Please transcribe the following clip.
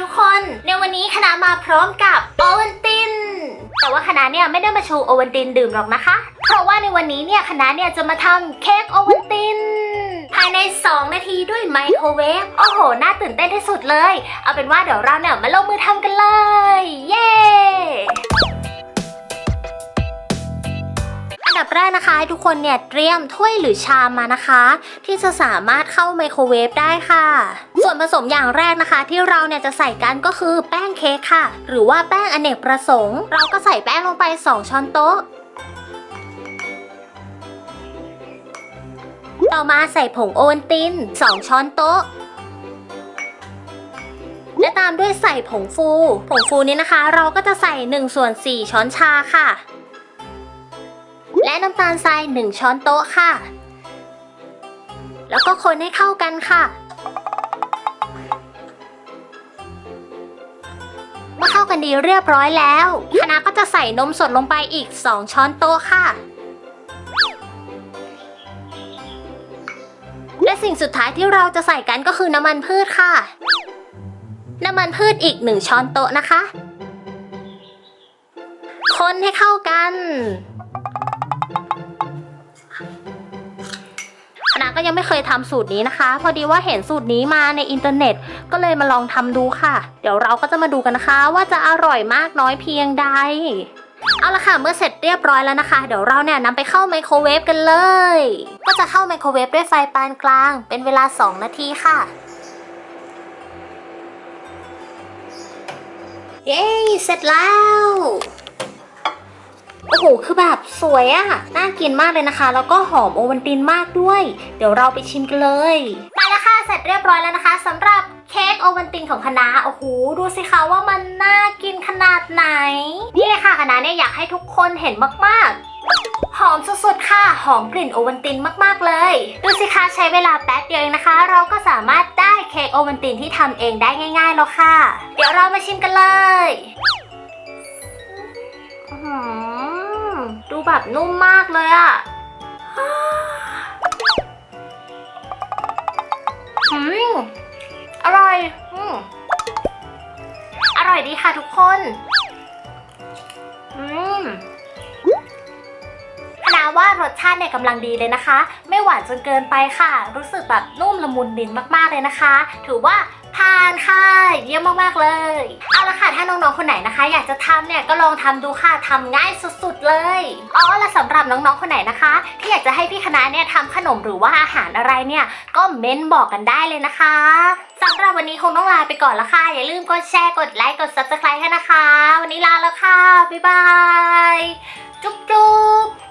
ทุกคน ในวันนี้คณะมาพร้อมกับโอวันติน แต่ว่าคณะเนี่ยไม่ได้มาชูโอวันตินดื่มหรอกนะคะ เพราะว่าในวันนี้เนี่ยคณะเนี่ยจะมาทำเค้กโอวันตินภายใน 2 นาทีด้วยไมโครเวฟ โอ้โห น่าตื่นเต้นที่สุดเลย เอาเป็นว่าเดี๋ยวเราเนี่ยมาลงมือทำกันเลย เย้อันดับแรกนะคะให้ทุกคนเนี่ยเตรียมถ้วยหรือชามมานะคะ ที่จะสามารถเข้าไมโครเวฟได้ค่ะ ส่วนผสมอย่างแรกนะคะ ที่เราเนี่ยจะใส่กันก็คือแป้งเค้กค่ะ หรือว่าแป้งอเนกประสงค์ เราก็ใส่แป้งลงไป 2 ช้อนโต๊ะ ต่อมาใส่ผงโอวัลติน 2 ช้อนโต๊ะและตามด้วยใส่ผงฟู ผงฟูนี้นะคะ เราก็จะใส่1ส่วน4ช้อนชาค่ะ และน้ำตาลทราย1ช้อนโต๊ะค่ะ แล้วก็คนให้เข้ากันค่ะ กันดีเรียบร้อยแล้วคณะก็จะใส่นมสดลงไปอีก 2 ช้อนโต๊ะค่ะ และสิ่งสุดท้ายที่เราจะใส่กันก็คือน้ำมันพืชค่ะ น้ำมันพืชอีก 1 ช้อนโต๊ะนะคะ คนให้เข้ากัน คณะก็ยังไม่เคยทำสูตรนี้นะคะ พอดีว่าเห็นสูตรนี้มาในอินเทอร์เน็ต ก็เลยมาลองทำดูค่ะ เดี๋ยวเราก็จะมาดูกันนะคะ ว่าจะอร่อยมากน้อยเพียงใดเอาละค่ะเมื่อเสร็จเรียบร้อยแล้วนะคะ เดี๋ยวเราเนี่ยนำไปเข้าไมโครเวฟกันเลย ก็จะเข้าไมโครเวฟด้วยไฟปานกลาง เป็นเวลา 2 นาทีค่ะ เย้เสร็จแล้ว คือแบบสวยอะน่ากินมากเลยนะคะ แล้วก็หอมโอวันตินมากด้วย เดี๋ยวเราไปชิมกันเลย มาแล้วค่ะเสร็จเรียบร้อยแล้วนะคะสำหรับเค้กโอวันตินของคณะโอ้โหดูสิคะว่ามันน่ากินขนาดไหน นี่เลยค่ะคณะเนี่ยอยากให้ทุกคนเห็นมากๆหอมสุดๆ ค่ะ หอมกลิ่นโอวันตินมากๆ เลย ดูสิคะใช้เวลาแป๊บเดียวเองนะคะ เราก็สามารถได้เค้กโอวันตินที่ทำเองได้ง่ายๆ แล้วค่ะ เดี๋ยวเรามาชิมกันเลย อื ดูแบบนุ่มมากเลยอะอืมอร่อยอืมอร่อยดีค่ะทุกคน อืมคณะว่ารสชาติเนี่ยกำลังดีเลยนะคะ ไม่หวานจนเกินไปค่ะ รู้สึกแบบนุ่มละมุนลิ้นมากๆเลยนะคะ ถือว่าผ่านค่ะ เยี่ยมมากๆเลย เอาละค่ะถ้าน้องๆคนไหนนะคะ อยากจะทำเนี่ยก็ลองทำดูค่ะทำง่ายสุดๆเลยอ๋อและสำหรับน้องๆคนไหนนะคะ ที่อยากจะให้พี่คณะเนี่ยทำขนมหรือว่าอาหารอะไรเนี่ยก็เม้นบอกกันได้เลยนะคะสำหรับวันนี้คงต้องลาไปก่อนละค่ะ อย่าลืมกดแชร์กดไลค์กด subscribe ให้นะคะ วันนี้ลาแล้วค่ะ บ๊ายบาย จุ๊บจุ๊บ